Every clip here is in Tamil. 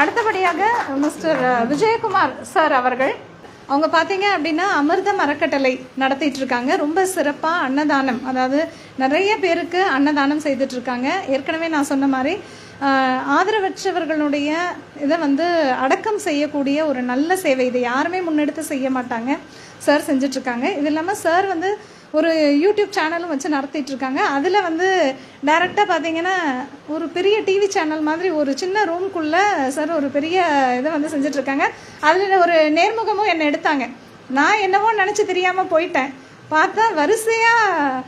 அடுத்தபடியாக மிஸ்டர் விஜயகுமார் சார் அவர்கள் அவங்க பார்த்தீங்க அப்படின்னா அமிர்தம் அறக்கட்டளை நடத்திட்டு இருக்காங்க ரொம்ப சிறப்பாக அன்னதானம் அதாவது நிறைய பேருக்கு அன்னதானம் செய்துட்டு இருக்காங்க ஏற்கனவே நான் சொன்ன மாதிரி ஆதரவற்றவர்களுடைய இதை வந்து அடக்கம் செய்யக்கூடிய ஒரு நல்ல சேவை. இதை யாருமே முன்னெடுத்து செய்ய மாட்டாங்க. சார் செஞ்சிட்ருக்காங்க இது இல்லாமல் சார் வந்து ஒரு யூடியூப் சேனலும் வச்சு நடத்திட்டு இருக்காங்க அதில் வந்து டைரெக்டாக பார்த்தீங்கன்னா ஒரு பெரிய டிவி சேனல் மாதிரி ஒரு சின்ன ரூம்குள்ளே சார் ஒரு பெரிய இதை வந்து செஞ்சுட்டு இருக்காங்க அதில் ஒரு நேர்முகமும் என்னை எடுத்தாங்க. நான் என்னவோ நினச்சி தெரியாமல் போயிட்டேன். பார்த்தா வரிசையாக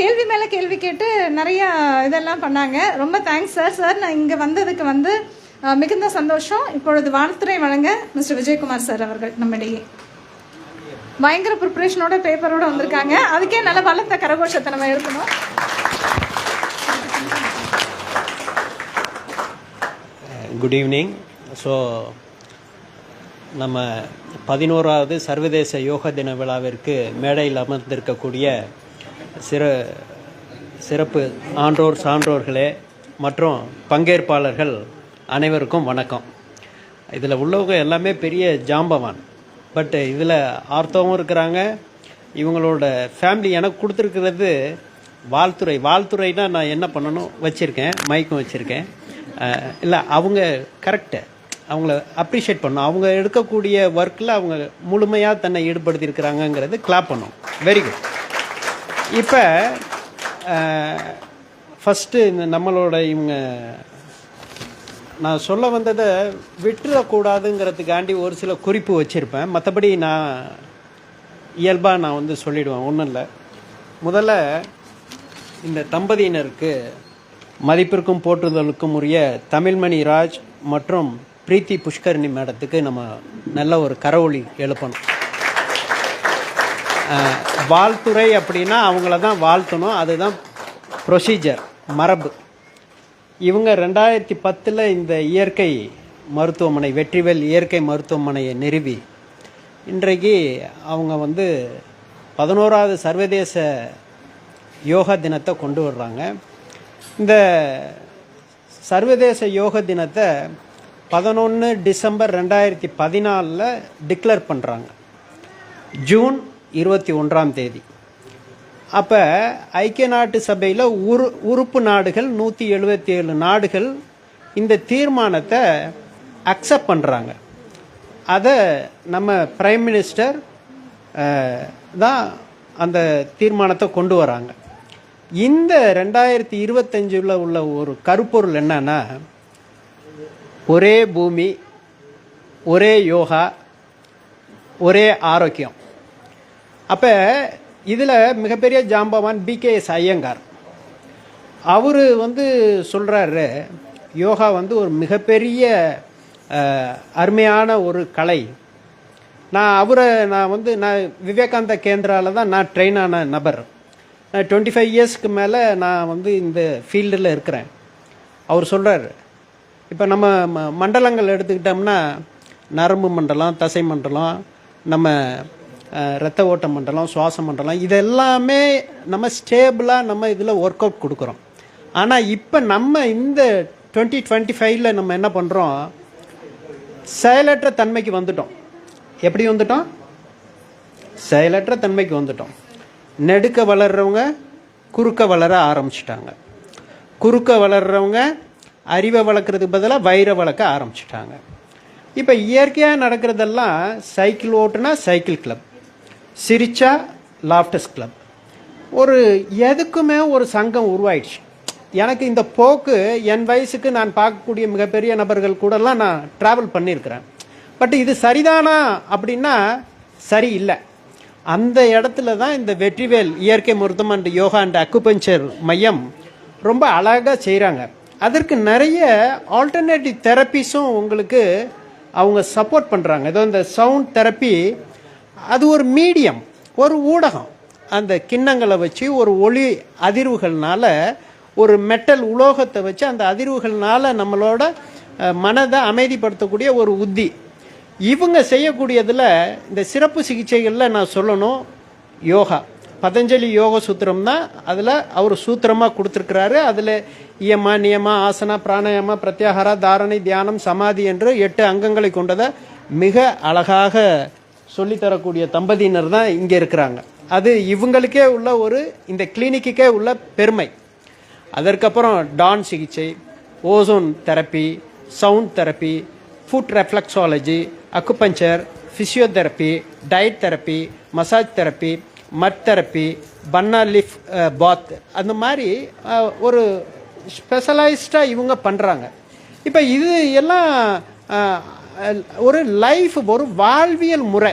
கேள்வி மேலே கேள்வி கேட்டு நிறையா இதெல்லாம் பண்ணாங்க. ரொம்ப தேங்க்ஸ் சார் சார் நான் இங்கே வந்ததுக்கு வந்து மிகுந்த சந்தோஷம். இப்பொழுது வாழ்த்துறை வழங்க மிஸ்டர் விஜயகுமார் சார் அவர்கள் நம்மிடையே. பயங்கர ப்ரிப்பரேஷனோட பேப்பரோட வந்திருக்காங்க. அதுக்கே நல்ல பலத்த கரகோஷத்தை நம்ம எடுக்கணும் குட் ஈவினிங் ஸோ நம்ம பதினோராவது சர்வதேச யோக தின விழாவிற்கு மேடையில் அமர்ந்திருக்கக்கூடிய சிற சிறப்பு ஆன்றோர் சான்றோர்களே மற்றும் பங்கேற்பாளர்கள் அனைவருக்கும் வணக்கம். இதில் உள்ளவங்க எல்லாமே பெரிய ஜாம்பவான். பட் இதில் ஆர்த்தவும் இருக்கிறாங்க. இவங்களோட ஃபேமிலி எனக்கு கொடுத்துருக்கிறது வாழ்த்துறை. வாழ்த்துறைனா நான் என்ன பண்ணணும்? வச்சுருக்கேன். மைக்கும் வச்சுருக்கேன். இல்லை அவங்க கரெக்டு அவங்கள அப்ரிஷியேட் பண்ணணும். அவங்க எடுக்கக்கூடிய ஒர்க்கில் அவங்க முழுமையாக தன்னை ஈடுபடுத்தியிருக்கிறாங்கங்கிறது கிளாப் பண்ணும். வெரி குட் இப்போ ஃபஸ்ட்டு இந்த நம்மளோட இவங்க நான் சொல்ல வந்ததை விட்டுறக்கூடாதுங்கிறதுக்காண்டி ஒரு சில குறிப்பு வச்சுருப்பேன். மற்றபடி நான் இயல்பாக நான் வந்து சொல்லிடுவேன். ஒன்றும் இல்லை. முதல்ல இந்த தம்பதியினருக்கு மதிப்பிற்கும் போற்றுதலுக்கும் உரிய தமிழ்மணி ராஜ் மற்றும் பிரீத்தி புஷ்கரணி மேடத்துக்கு நம்ம நல்ல ஒரு கரவொளி எழுப்பணும். வாழ்த்துறை அப்படின்னா அவங்கள தான் வாழ்த்தணும். அதுதான் ப்ரொசீஜர் மரபு. இவங்க ரெண்டாயிரத்தி பத்தில் இந்த இயற்கை மருத்துவமனை வெற்றிவேல் இயற்கை மருத்துவமனையை நிறுவி இன்றைக்கு அவங்க வந்து பதினோராவது சர்வதேச யோகா தினத்தை கொண்டு வர்றாங்க. இந்த சர்வதேச யோக தினத்தை பதினொன்று டிசம்பர் ரெண்டாயிரத்தி பதினாலில் டிக்ளேர் பண்ணுறாங்க ஜூன் இருபத்தி ஒன்றாம் தேதி. அப்போ ஐக்கிய நாட்டு சபையில் உரு உறுப்பு நாடுகள் நூற்றி எழுபத்தி ஏழு நாடுகள் இந்த தீர்மானத்தை அக்செப்ட் பண்ணுறாங்க அதை நம்ம பிரைம் மினிஸ்டர் தான் அந்த தீர்மானத்தை கொண்டு வராங்க. இந்த ரெண்டாயிரத்தி இருபத்தஞ்சில் உள்ள ஒரு கருப்பொருள் என்னன்னா ஒரே பூமி ஒரே யோகா ஒரே ஆரோக்கியம். அப்போ இதில் மிகப்பெரிய ஜாம்பவான் பிகேஎஸ் ஐயங்கார். அவர் வந்து சொல்கிறாரு யோகா வந்து ஒரு மிகப்பெரிய அருமையான ஒரு கலை. நான் அவரை நான் வந்து நான் விவேகானந்த கேந்திராவில் தான் நான் ட்ரெயின் ஆன நபர். நான் டுவெண்ட்டி ஃபைவ் இயர்ஸ்க்கு மேலே நான் வந்து இந்த ஃபீல்டில் இருக்கிறேன். அவர் சொல்கிறார் இப்போ நம்ம ம- மண்டலங்கள் எடுத்துக்கிட்டோம்னா நரம்பு மண்டலம் தசை மண்டலம் நம்ம ரத்த ஓட்ட மண்டலம் சுவாச மண்டலம் இதெல்லாமே நம்ம ஸ்டேபிளாக நம்ம இதில் ஒர்க் அவுட் கொடுக்குறோம். ஆனால் இப்போ நம்ம இந்த டுவெண்ட்டி டுவெண்ட்டி ஃபைவ்ல நம்ம என்ன பண்ணுறோம் செயலற்ற தன்மைக்கு வந்துட்டோம். எப்படி வந்துட்டோம்? செயலற்ற தன்மைக்கு வந்துட்டோம். நெடுக்க வளர்றவங்க குறுக்க வளர ஆரம்பிச்சிட்டாங்க. குறுக்க வளர்கிறவங்க அறிவை வளர்க்குறதுக்கு பதிலாக வயிறை வளர்க்க ஆரம்பிச்சிட்டாங்க. இப்போ இயற்கையாக நடக்கிறதெல்லாம் சைக்கிள் ஓட்டுனா சைக்கிள் கிளப் சிரிச்சா லாஃப்டஸ் கிளப் ஒரு எதுக்குமே ஒரு சங்கம் உருவாயிடுச்சு. எனக்கு இந்த போக்கு என் வயசுக்கு நான் பார்க்கக்கூடிய மிகப்பெரிய நபர்கள் கூடலாம் நான் ட்ராவல் பண்ணியிருக்கிறேன். பட் இது சரிதானா அப்படின்னா சரி இல்லை அந்த இடத்துல தான் இந்த வெற்றிவேல் இயற்கை மருத்துவம் அண்ட் யோகா அண்ட் அக்குபஞ்சர் மையம் ரொம்ப அழகாக செய்கிறாங்க அதற்கு நிறைய ஆல்டர்னேட்டிவ் தெரப்பிஸும் உங்களுக்கு அவங்க சப்போர்ட் பண்ணுறாங்க ஏதோ இந்த சவுண்ட் தெரப்பி அது ஒரு மீடியம் ஒரு ஊடகம். அந்த கிண்ணங்களை வச்சு ஒரு ஒளி அதிர்வுகள்னால ஒரு மெட்டல் உலோகத்தை வச்சு அந்த அதிர்வுகள்னால நம்மளோட மனதை அமைதிப்படுத்தக்கூடிய ஒரு உத்தி. இவங்க செய்யக்கூடியதில் இந்த சிறப்பு சிகிச்சைகளில் நான் சொல்லணும் யோகா. பதஞ்சலி யோக சூத்திரம் தான் அதில் அவர் சூத்திரமாக கொடுத்துருக்கிறாரு. அதில் இயமா நியமா ஆசனா பிராணாயாமா பிரத்யாகாரா தாரணை தியானம் சமாதி என்று எட்டு அங்கங்களை கொண்டதை மிக அழகாக சொல்லித்தரக்கூடிய தம்பதியினர் தான் இங்கே இருக்கிறாங்க. அது இவங்களுக்கே உள்ள ஒரு இந்த கிளினிக்குக்கே உள்ள பெருமை. அதற்கப்புறம் டான் சிகிச்சை ozone therapy sound therapy foot reflexology acupuncture physiotherapy diet therapy massage therapy mud therapy பன்னா லிஃப் பாத் அந்த மாதிரி uh, ஒரு ஸ்பெஷலைஸ்டாக இவங்க பண்ணுறாங்க இப்போ இது எல்லாம் uh, ஒரு லைஃப் ஒரு வாழ்வியல் முறை.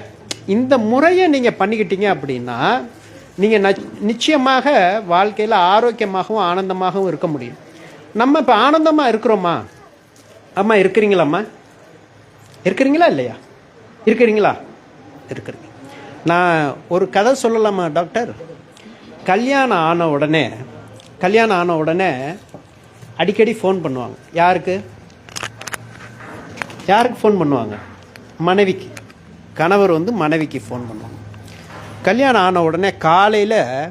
இந்த முறையை நீங்கள் பண்ணிக்கிட்டீங்க அப்படின்னா நீங்கள் நிச்சயமாக வாழ்க்கையில் ஆரோக்கியமாகவும் ஆனந்தமாகவும் இருக்க முடியும். நம்ம இப்போ ஆனந்தமாக இருக்கிறோமா? அம்மா இருக்கிறீங்களாம்மா? இருக்கிறீங்களா இல்லையா? இருக்கிறீங்களா? இருக்கிறீங்க நான் ஒரு கதை சொல்லலாமா டாக்டர்? கல்யாணம் ஆன உடனே கல்யாணம் ஆன உடனே அடிக்கடி ஃபோன் பண்ணுவாங்க. யாருக்கு? யாருக்கு ஃபோன் பண்ணுவாங்க? மனைவிக்கு. கணவர் வந்து மனைவிக்கு ஃபோன் பண்ணுவாங்க. கல்யாணம் ஆன உடனே காலையில்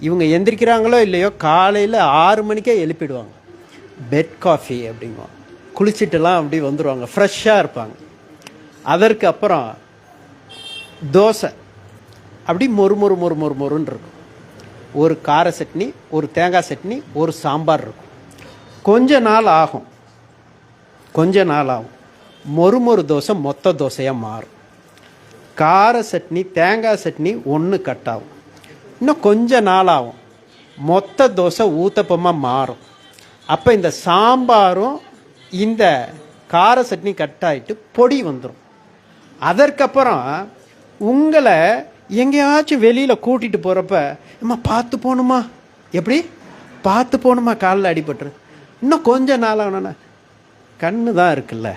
இவங்க எந்திரிக்கிறாங்களோ இல்லையோ காலையில் ஆறு மணிக்கே எழுப்பிடுவாங்க. Bed coffee அப்படிங்குவாங்க. குளிச்சுட்டுலாம் அப்படி வந்துடுவாங்க ஃப்ரெஷ்ஷாக இருப்பாங்க. அதற்கு அப்புறம் தோசை. அப்படி மொறு மொறு மொறு மொறு மொறுன்னு இருக்கும். ஒரு கார சட்னி ஒரு தேங்காய் சட்னி ஒரு சாம்பார் இருக்கும். கொஞ்ச நாள் ஆகும். கொஞ்ச நாள் ஆகும். மொறு மொறு தோசை மொத்த தோசையாக மாறும். கார சட்னி தேங்காய் சட்னி ஒன்று கட் ஆகும். இன்னும் கொஞ்ச நாள் ஆகும். மொத்த தோசை ஊத்தப்பமாக மாறும். அப்போ இந்த சாம்பாரும் இந்த கார சட்னி கட் ஆகிட்டு பொடி வந்துடும் அதற்கப்புறம் உங்களை எங்கேயாச்சும் வெளியில் கூட்டிகிட்டு போகிறப்ப அம்மா பார்த்து போகணுமா? எப்படி? பார்த்து போகணுமா? காலில் அடிபட்டுரு. இன்னும் கொஞ்சம் நாள் கண்ணு தான் இருக்குல்ல.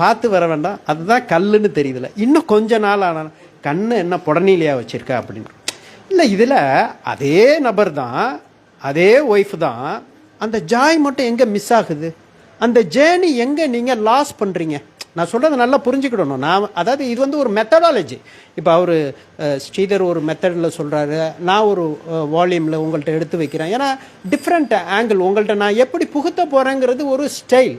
பார்த்து வர வேண்டாம். அதுதான் கல்லுன்னு தெரியுதுல இன்னும் கொஞ்ச நாள் ஆனால் கண்ணை என்ன புடனிலையா வச்சுருக்கா அப்படின்னு. இல்லை இதில் அதே நபர் தான் அதே ஒய்ஃப் தான் அந்த ஜாய் மட்டும் எங்கே மிஸ் ஆகுது? அந்த ஜேர்னி எங்கே நீங்கள் லாஸ் பண்ணுறீங்க நான் சொல்கிறத நல்லா புரிஞ்சுக்கிடணும். நான் அதாவது இது வந்து ஒரு மெத்தடாலஜி இப்போ அவர் ஸ்ரீதர் ஒரு மெத்தடில் சொல்கிறாரு நான் ஒரு வால்யூமில் உங்கள்கிட்ட எடுத்து வைக்கிறேன். ஏன்னா டிஃப்ரெண்ட் ஆங்கிள் உங்கள்கிட்ட நான் எப்படி புகுத்த போகிறேங்கிறது ஒரு ஸ்டைல்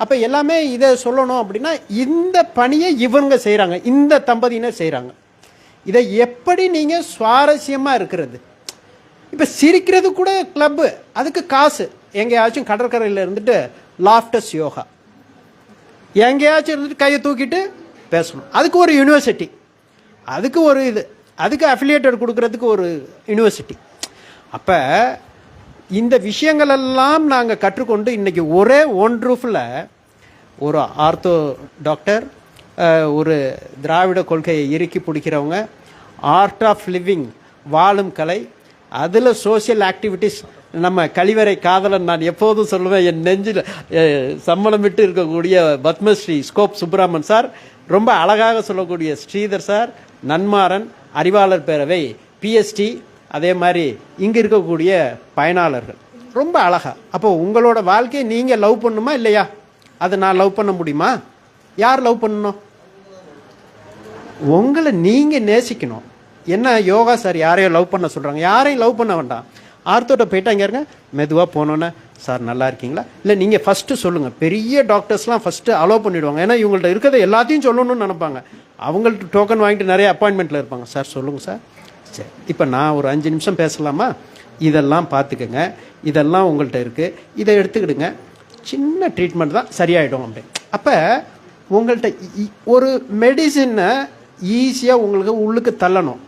அப்போ எல்லாமே இதை சொல்லணும் அப்படின்னா இந்த பணியை இவங்க செய்கிறாங்க இந்த தம்பதியினர் செய்கிறாங்க இதை எப்படி நீங்கள் சுவாரஸ்யமாக இருக்கிறது? இப்போ சிரிக்கிறது கூட கிளப்பு அதுக்கு காசு. எங்கேயாச்சும் கடற்கரையில் இருந்துட்டு லாஃப்டஸ் யோகா. எங்கேயாச்சும் இருந்துட்டு கையை தூக்கிட்டு பேசணும். அதுக்கு ஒரு யூனிவர்சிட்டி அதுக்கு ஒரு இது. அதுக்கு அஃபிலியேட்டட் கொடுக்குறதுக்கு ஒரு யூனிவர்சிட்டி அப்போ இந்த விஷயங்கள் எல்லாம் நாங்கள் கற்றுக்கொண்டு இன்றைக்கி ஒரே ஒன் ரூஃபில் ஒரு ஆர்த்தோ டாக்டர் ஒரு திராவிட கொள்கையை இறுக்கி பிடிக்கிறவங்க ஆர்ட் ஆஃப் லிவிங் வாழும் கலை அதில் சோஷியல் ஆக்டிவிட்டீஸ் நம்ம கழிவறை காதலன் நான் எப்போதும் சொல்லுவேன் என் நெஞ்சில் சம்பளம் சம்மளமிட்டு இருக்கக்கூடிய பத்மஸ்ரீ ஸ்கோப் சுப்பிரமன் சார் ரொம்ப அழகாக சொல்லக்கூடிய ஸ்ரீதர் சார் நன்மாறன் அறிவாளர் பேரவை பிஎஸ்டி அதே மாதிரி இங்கே இருக்கக்கூடிய பயனாளர்கள். ரொம்ப அழகா. அப்போ உங்களோட வாழ்க்கையை நீங்கள் லவ் பண்ணுமா இல்லையா? அதை நான் லவ் பண்ண முடியுமா? யார் லவ் பண்ணணும்? உங்களை நீங்கள் நேசிக்கணும். என்ன யோகா சார் யாரையும் லவ் பண்ண சொல்கிறாங்க யாரையும் லவ் பண்ண வேண்டாம். ஆர்த்தோட்ட போயிட்டாங்க இருங்க. மெதுவாக போனோன்னே சார் நல்லா இருக்கீங்களா? இல்லை நீங்கள் ஃபஸ்ட்டு சொல்லுங்கள் பெரிய டாக்டர்ஸ்லாம் ஃபஸ்ட்டு அலோவ் பண்ணிவிடுவாங்க ஏன்னா இவங்கள்ட்ட இருக்கிறத எல்லாத்தையும் சொல்லணும்னு நினைப்பாங்க. அவங்கள்ட்ட டோக்கன் வாங்கிட்டு நிறைய அப்பாயின்மெண்ட்டில் இருப்பாங்க. சார் சொல்லுங்கள் சார். சரி இப்போ நான் ஒரு அஞ்சு நிமிஷம் பேசலாமா? இதெல்லாம் பார்த்துக்கங்க. இதெல்லாம் உங்கள்கிட்ட இருக்குது இதை எடுத்துக்கிடுங்க. சின்ன ட்ரீட்மெண்ட் தான் சரியாயிடும் அப்படி. அப்போ உங்கள்கிட்ட ஒரு மெடிசினை ஈஸியாக உங்களுக்கு உள்ளுக்கு தள்ளணும்.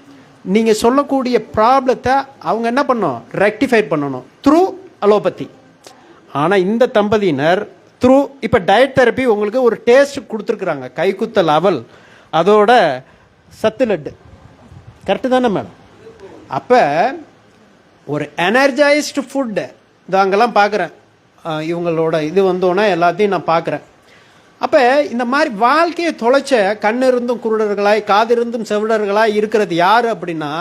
நீங்கள் சொல்லக்கூடிய ப்ராப்ளத்தை அவங்க என்ன பண்ணணும்? ரெக்டிஃபை பண்ணணும். த்ரூ அலோபதி ஆனால் இந்த தம்பதியினர் த்ரூ இப்போ டயட் தெரப்பி உங்களுக்கு ஒரு டேஸ்ட் கொடுத்துருக்குறாங்க. கைக்குத்த லெவல் அதோட சத்து லட்டு கரெக்டு தானே மேடம் அப்போ ஒரு எனர்ஜைஸ்டு ஃபுட்டு இதாங்கெல்லாம் பார்க்குறேன். இவங்களோட இது வந்தோன்னே எல்லாத்தையும் நான் பார்க்குறேன். அப்போ இந்த மாதிரி வாழ்க்கையை தொலைச்ச கண் இருந்தும் குருடர்களாய் காதிருந்தும் செவிடர்களாய் இருக்கிறது யார் அப்படின்னா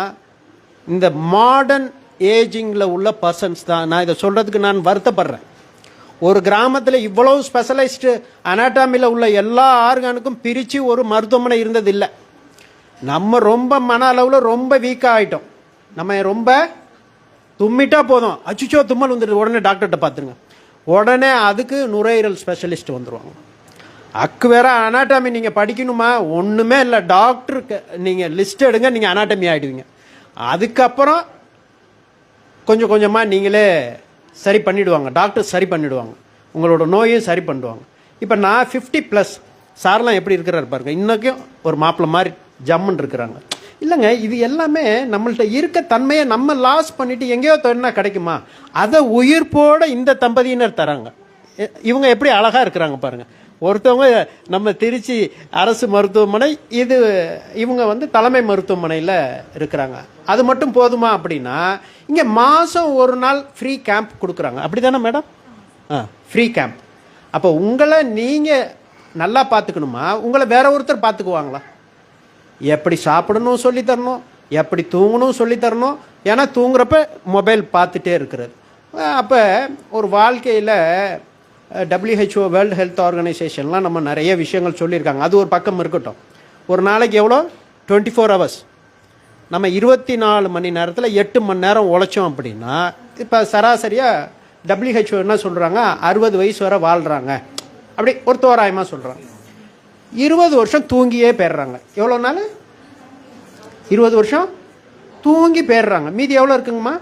இந்த மாடர்ன் ஏஜிங்கில் உள்ள பர்சன்ஸ் தான். நான் இதை சொல்கிறதுக்கு நான் வருத்தப்படுறேன். ஒரு கிராமத்தில் இவ்வளவு ஸ்பெஷலைஸ்டு அனாட்டாமியில் உள்ள எல்லா ஆர்கானுக்கும் பிரித்து ஒரு மருத்துவமனை இருந்தது இல்லை நம்ம ரொம்ப மன அளவில் ரொம்ப வீக்காக ஆகிட்டோம் நம்ம ரொம்ப தும்மிட்டா போதும். அச்சுச்சோ தும்மல் வந்துடுது. உடனே டாக்டர்கிட்ட பார்த்துருங்க. உடனே அதுக்கு நுரையீரல் ஸ்பெஷலிஸ்ட் வந்துடுவாங்க அக்கு வேற அனாட்டமி நீங்கள் படிக்கணுமா? ஒன்றுமே இல்லை. டாக்டருக்கு நீங்கள் லிஸ்ட் எடுங்க நீங்கள் அனாட்டமி ஆகிடுவீங்க அதுக்கப்புறம் கொஞ்சம் கொஞ்சமாக நீங்களே சரி பண்ணிவிடுவாங்க டாக்டர் சரி பண்ணிவிடுவாங்க உங்களோட நோயும் சரி பண்ணிடுவாங்க இப்போ நான் ஃபிஃப்டி ப்ளஸ் சார்லாம் எப்படி இருக்கிறாரு பாருங்க. இன்றைக்கும் ஒரு மாப்பிள்ளை மாதிரி ஜம்முன்னு இருக்கிறாங்க. இல்லைங்க இது எல்லாமே நம்மள்ட்ட இருக்க தன்மையை நம்ம லாஸ் பண்ணிவிட்டு எங்கேயோ தோணுனா கிடைக்குமா? அதை உயிர்ப்போடு இந்த தம்பதியினர் தராங்க. இவங்க எப்படி அழகாக இருக்கிறாங்க பாருங்கள் ஒருத்தவங்க நம்ம திருச்சி அரசு மருத்துவமனை இது இவங்க வந்து தலைமை மருத்துவமனையில் இருக்கிறாங்க. அது மட்டும் போதுமா அப்படின்னா இங்கே மாதம் ஒரு நாள் ஃப்ரீ கேம்ப் கொடுக்குறாங்க. அப்படி தானே மேடம்? ஆ ஃப்ரீ கேம்ப் அப்போ உங்களை நீங்கள் நல்லா பார்த்துக்கணுமா? உங்களை வேற ஒருத்தர் பார்த்துக்குவாங்களா? எப்படி சாப்பிடணும் சொல்லித்தரணும் எப்படி தூங்கணும் சொல்லித்தரணும் ஏன்னா தூங்குறப்ப மொபைல் பார்த்துட்டே இருக்கிறது. அப்போ ஒரு வாழ்க்கையில் டபிள்யூஹெச்ஓ வேர்ல்டு ஹெல்த் ஆர்கனைசேஷன்லாம் நம்ம நிறைய விஷயங்கள் சொல்லியிருக்காங்க. அது ஒரு பக்கம் இருக்கட்டும். ஒரு நாளைக்கு எவ்வளோ? டுவெண்ட்டி ஃபோர் ஹவர்ஸ் நம்ம இருபத்தி நாலு மணி நேரத்தில் எட்டு மணி நேரம் உழைச்சோம் அப்படின்னா இப்போ சராசரியாக டபிள்யூஹெச்ஓ என்ன சொல்கிறாங்க அறுபது வயசு வரை வாழ்கிறாங்க அப்படி ஒரு தோராயமாக சொல்கிறாங்க இருபது வருஷம் தூங்கியே போயிடுறாங்க. எவ்வளோ நாள் இருபது வருஷம் தூங்கி போயிடுறாங்க. மீதி எவ்வளோ இருக்குங்கம்மா?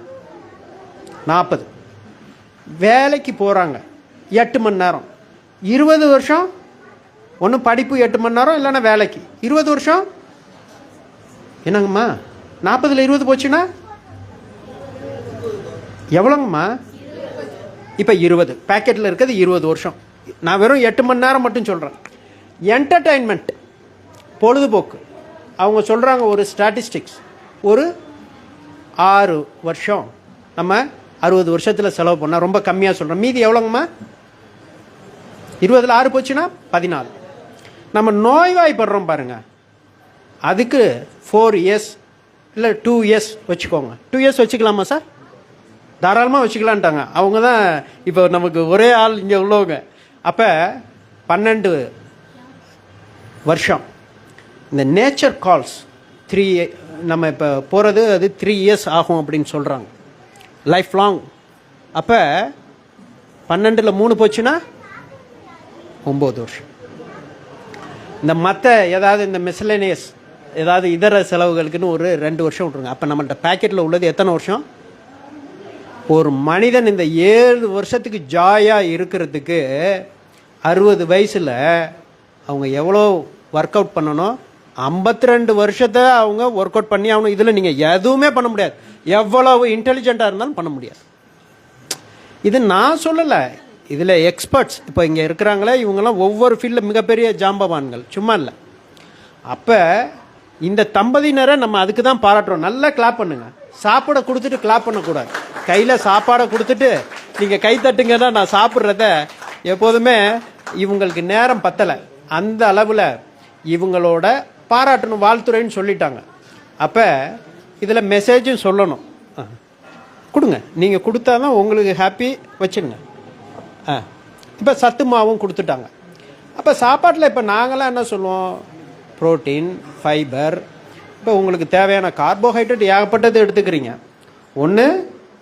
நாற்பது. வேலைக்கு போகிறாங்க எட்டு மணி நேரம். இருபது வருஷம் ஒன்று படிப்பு எட்டு மணி நேரம் இல்லைன்னா வேலைக்கு. இருபது வருஷம்? என்னங்கம்மா? நாற்பதில் இருபது போச்சுன்னா? எவ்வளோங்கம்மா? இப்போ இருபது. பேக்கெட்டில் இருக்கிறது இருபது வருஷம். நான் வெறும் எட்டு மணி நேரம் மட்டும் சொல்கிறேன் என்டர்டைன்மெண்ட் பொழுதுபோக்கு. அவங்க சொல்கிறாங்க ஒரு ஸ்டாட்டிஸ்டிக்ஸ் ஒரு ஆறு வருஷம். நம்ம அறுபது வருஷத்தில் செலவு பண்ணால் ரொம்ப கம்மியாக சொல்கிறோம் மீதி எவ்வளோங்கம்மா? இருபதில் ஆறு போச்சுன்னா பதினாலு. நம்ம நோய்வாய்ப்படுறோம் பாருங்கள் அதுக்கு ஃபோர் இயர்ஸ் இல்லை டூ இயர்ஸ் வச்சுக்கோங்க. டூ இயர்ஸ் வச்சுக்கலாமா சார்? தாராளமாக வச்சுக்கலான்ட்டாங்க அவங்க தான் இப்போ நமக்கு ஒரே ஆள் இங்கே உள்ளவங்க. அப்போ பன்னெண்டு வருஷம். இந்த நேச்சர் கால்ஸ் த்ரீ நம்ம இப்போ போகிறது அது த்ரீ இயர்ஸ் ஆகும் அப்படின்னு சொல்கிறாங்க லைஃப் லாங் அப்போ பன்னெண்டில் மூணு போச்சுன்னா ஒம்பது வருஷம். இந்த மற்ற ஏதாவது இந்த மிஸ்லேனியஸ் ஏதாவது இதர செலவுகளுக்குன்னு ஒரு ரெண்டு வருஷம் விட்ருங்க அப்போ நம்மள்கிட்ட பேக்கெட்டில் உள்ளது எத்தனை வருஷம்? ஒரு மனிதன் இந்த ஏழு வருஷத்துக்கு ஜாயாக இருக்கிறதுக்கு அறுபது வயசில் அவங்க எவ்வளோ ஒர்க் அவுட் பண்ணணும்? ஐம்பத்தி ரெண்டு வருஷத்தை அவங்க ஒர்க் அவுட் பண்ணி ஆகணும். இதில் நீங்கள் எதுவுமே பண்ண முடியாது. எவ்வளவு இன்டெலிஜெண்ட்டாக இருந்தாலும் பண்ண முடியாது. இது நான் சொல்லலை. இதில் எக்ஸ்பர்ட்ஸ் இப்போ இங்கே இருக்கிறாங்களே இவங்கெல்லாம் ஒவ்வொரு ஃபீல்டில் மிகப்பெரிய ஜாம்பவான்கள். சும்மா இல்லை. அப்போ இந்த தம்பதியினரை நம்ம அதுக்கு தான் பாராட்டுறோம். நல்லா கிளாப் பண்ணுங்க. சாப்பாடை கொடுத்துட்டு கிளாப் பண்ணக்கூடாது. கையில் சாப்பாடை கொடுத்துட்டு நீங்கள் கை தட்டுங்கன்னா நான் சாப்பிட்றத எப்போதுமே இவங்களுக்கு நேரம் பத்தலை. அந்த அளவில் இவங்களோட பாராட்டணும் வாழ்த்துறைன்னு சொல்லிட்டாங்க. அப்போ இதில் மெசேஜும் சொல்லணும். கொடுங்க. நீங்கள் கொடுத்தா தான் உங்களுக்கு ஹாப்பி வச்சுருங்க ஆ. இப்போ சத்து மாவும் கொடுத்துட்டாங்க. அப்போ சாப்பாட்டில் இப்போ நாங்களாம் என்ன சொல்லுவோம்? புரோட்டீன் ஃபைபர் இப்போ உங்களுக்கு தேவையான கார்போஹைட்ரேட் ஏகப்பட்டது எடுத்துக்கிறீங்க. ஒன்று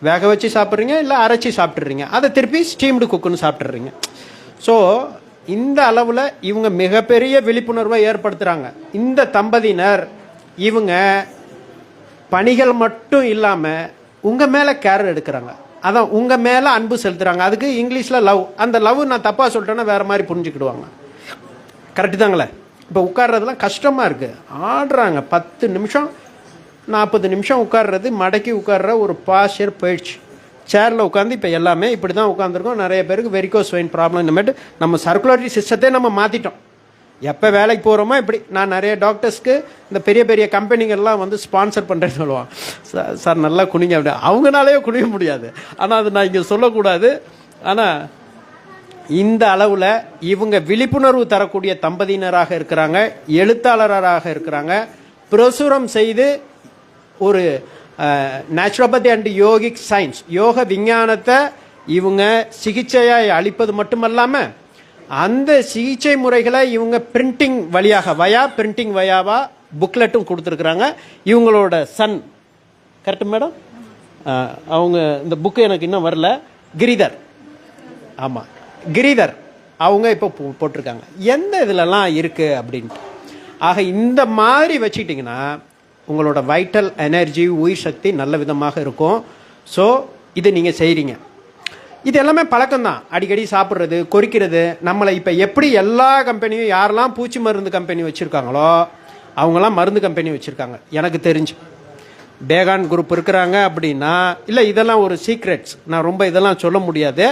வேக வச்சு சாப்பிட்றீங்க இல்லை அரைச்சி சாப்பிட்றீங்க அதை திருப்பி ஸ்டீம்டு குக்குன்னு சாப்பிட்றீங்க ஸோ இந்த அளவில் இவங்க மிகப்பெரிய விழிப்புணர்வை ஏற்படுத்துகிறாங்க இந்த தம்பதியினர் இவங்க பணிகள் மட்டும் இல்லாமல் உங்கள் மேலே கேர் எடுக்கிறாங்க. அதான் உங்கள் மேலே அன்பு செலுத்துகிறாங்க அதுக்கு இங்கிலீஷில் லவ். அந்த லவ் நான் தப்பாக சொல்லிட்டேன்னா வேறு மாதிரி புரிஞ்சுக்கிடுவாங்க. கரெக்டு தாங்களே? இப்போ உட்கார்றதுலாம் கஷ்டமாக இருக்குது ஆடுறாங்க. பத்து நிமிஷம் நாற்பது நிமிஷம் உட்கார்றது மடக்கி உட்கார்ற ஒரு பாஷர் போயிடுச்சு. சேரில் உட்காந்து இப்போ எல்லாமே இப்படி தான் உட்காந்துருக்கோம் நிறைய பேருக்கு வெரிகோஸ் வெயின் ப்ராப்ளம் இந்த மாதிரி நம்ம சர்க்குலரி சிஸ்டத்தை நம்ம மாற்றிட்டோம் எப்போ வேலைக்கு போகிறோமோ இப்படி நான் நிறைய டாக்டர்ஸ்க்கு இந்த பெரிய பெரிய கம்பெனிகள்லாம் வந்து ஸ்பான்சர் பண்ணுறேன்னு சொல்லுவான். சார் சார் நல்லா குனிங்க அப்படி அவங்கனாலேயே குனிய முடியாது. ஆனால் அது நான் இங்கே சொல்லக்கூடாது. ஆனால் இந்த அளவில் இவங்க விழிப்புணர்வு தரக்கூடிய தம்பதியினராக இருக்கிறாங்க எழுத்தாளராக இருக்கிறாங்க. பிரசுரம் செய்து ஒரு நேச்சுரோபதி அண்ட் யோகிக் சயின்ஸ் யோக விஞ்ஞானத்தை இவங்க சிகிச்சையாக அளிப்பது மட்டுமல்லாமல் அந்த சிகிச்சை முறைகளை இவங்க பிரிண்டிங் வழியாக வயா பிரிண்டிங் வயாவா புக்லெட்டும் கொடுத்துருக்குறாங்க. இவங்களோட சன் கரெக்டு மேடம் அவங்க இந்த புக்கு எனக்கு இன்னும் வரல. கிரிதர். ஆமாம் கிரிதர். அவங்க இப்போ போ- போட்டிருக்காங்க. எந்த இதுலலாம் இருக்குது அப்படின்ட்டு. ஆக இந்த மாதிரி வச்சுக்கிட்டிங்கன்னா உங்களோட வைட்டல் எனர்ஜி உயிர் சக்தி நல்ல விதமாக இருக்கும். ஸோ இது நீங்கள் செய்கிறீங்க இது எல்லாமே பழக்கம்தான். அடிக்கடி சாப்பிட்றது கொறிக்கிறது. நம்மளை இப்போ எப்படி எல்லா கம்பெனியும் யாரெல்லாம் பூச்சி மருந்து கம்பெனி வச்சுருக்காங்களோ அவங்களாம் மருந்து கம்பெனி வச்சுருக்காங்க. எனக்கு தெரிஞ்சு. பேகான் குரூப் இருக்கிறாங்க அப்படின்னா இல்லை இதெல்லாம் ஒரு சீக்ரெட்ஸ் நான் ரொம்ப இதெல்லாம் சொல்ல முடியாது.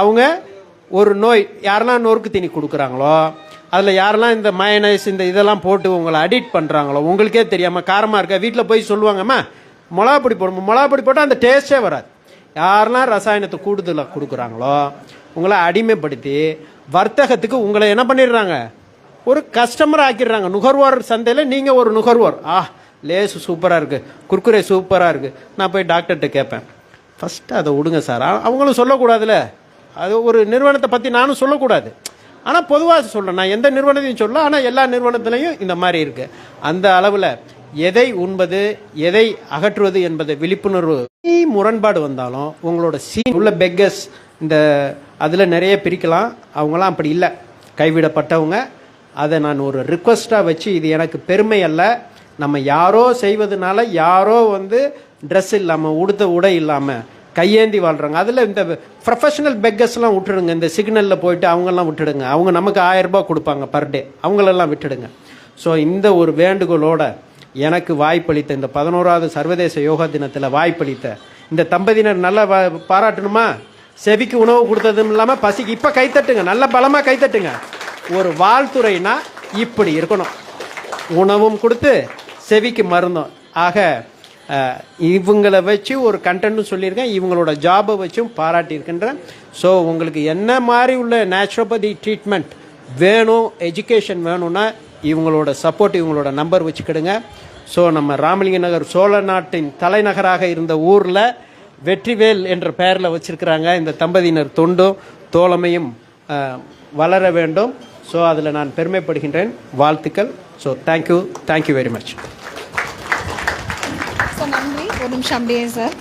அவங்க ஒரு நோய் யாரெல்லாம் நொறுக்கு தீனி கொடுக்குறாங்களோ அதில் யாரெல்லாம் இந்த மயனைஸ் இந்த இதெல்லாம் போட்டு உங்களை அடிக்ட் பண்ணுறாங்களோ உங்களுக்கே தெரியாமல் காரமாக இருக்க வீட்டில் போய் சொல்லுவாங்கம்மா மிளகா பொடி போடும் மிளகா பொடி போட்டால் அந்த டேஸ்ட்டே வராது. யாரெல்லாம் ரசாயனத்தை கூடுதலாக கொடுக்குறாங்களோ உங்களை அடிமைப்படுத்தி வர்த்தகத்துக்கு உங்களை என்ன பண்ணிடுறாங்க? ஒரு கஸ்டமர் ஆக்கிடுறாங்க. நுகர்வோர் சந்தையில் நீங்கள் ஒரு நுகர்வோர். ஆ லேசு சூப்பராக இருக்குது குர்குரே சூப்பராக இருக்குது நான் போய் டாக்டர்கிட்ட கேட்பேன். ஃபஸ்ட்டு அதை விடுங்க சார். அவங்களும் சொல்லக்கூடாதுல்ல. அது ஒரு நிறுவனத்தை பற்றி நானும் சொல்லக்கூடாது. ஆனால் பொதுவாக சொல்கிறேன் நான் எந்த நிறுவனத்தையும் சொல்ல ஆனால் எல்லா நிறுவனத்துலையும் இந்த மாதிரி இருக்குது அந்த அளவில் எதை உண்பது எதை அகற்றுவது என்பது விழிப்புணர்வு. முரண்பாடு வந்தாலும் உங்களோட சீன் உள்ள பெக்கஸ் இந்த அதில் நிறைய பிரிக்கலாம். அவங்களாம் அப்படி இல்லை. கைவிடப்பட்டவங்க. அதை நான் ஒரு ரிக்வஸ்ட்டாக வச்சு இது எனக்கு பெருமை அல்ல. நம்ம யாரோ செய்வதனால யாரோ வந்து ட்ரெஸ் இல்லாமல் உடுத்த உடை இல்லாமல் கையேந்தி வாழ்கிறாங்க அதில் இந்த ப்ரொஃபஷனல் பெக்கர்ஸ்லாம் விட்டுடுங்க. இந்த சிக்னலில் போயிட்டு அவங்கெல்லாம் விட்டுடுங்க. அவங்க நமக்கு ஆயிரம் ரூபாய் கொடுப்பாங்க பர் டே அவங்களெல்லாம் விட்டுடுங்க. ஸோ இந்த ஒரு வேண்டுகோளோட எனக்கு வாய்ப்பளித்த இந்த பதினோராவது சர்வதேச யோகா தினத்தில் வாய்ப்பளித்த இந்த தம்பதியினர் நல்லா பாராட்டணுமா? செவிக்கு உணவு கொடுத்ததும் இல்லாமல் பசிக்கு இப்போ கைத்தட்டுங்க நல்ல பலமாக கைத்தட்டுங்க ஒரு வாழ்த்துறைனா இப்படி இருக்கணும். உணவும் கொடுத்து செவிக்கு மருந்தும். ஆக இவங்களை வச்சு ஒரு கண்டென்ட்டும் சொல்லியிருக்கேன். இவங்களோட ஜாபை வச்சும் பாராட்டியிருக்கின்றேன். ஸோ உங்களுக்கு என்ன மாதிரி உள்ள நேச்சுரோபதி ட்ரீட்மெண்ட் வேணும் எஜுகேஷன் வேணும்னா இவங்களோட சப்போர்ட் இவங்களோட நம்பர் வச்சுக்கிடுங்க. ஸோ நம்ம ராமலிங்க நகர் சோழ நாட்டின் தலைநகராக இருந்த ஊரில் வெற்றிவேல் என்ற பெயரில் வச்சுருக்கிறாங்க இந்த தம்பதியினர் தொண்டும் தோழமையும் வளர வேண்டும். ஸோ அதில் நான் பெருமைப்படுகின்றேன். வாழ்த்துக்கள். So thank you thank you very much sir நன்றி. ஒரு நிமிஷம் அப்படியே சார்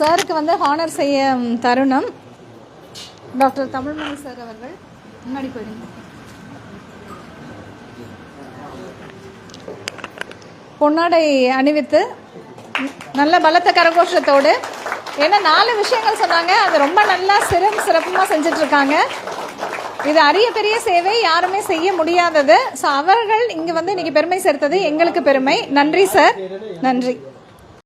சாருக்கு வந்து ஹானர் செய்ய தருணம். டாக்டர் தமிழ்மணி சார் அவர்கள். முன்னாடி போயிடுங்க. பொன்னாடை அணிவித்து நல்ல பலத்த கரகோஷத்தோடு. ஏன்னா நாலு விஷயங்கள் சொன்னாங்க. அது ரொம்ப நல்லா சிறம் சிறப்புமாக செஞ்சிட்ருக்காங்க. இது அரிய பெரிய சேவை யாருமே செய்ய முடியாதது. ஸோ அவர்கள் இங்கே வந்து இன்னைக்கு பெருமை சேர்த்தது எங்களுக்கு பெருமை. நன்றி சார் நன்றி.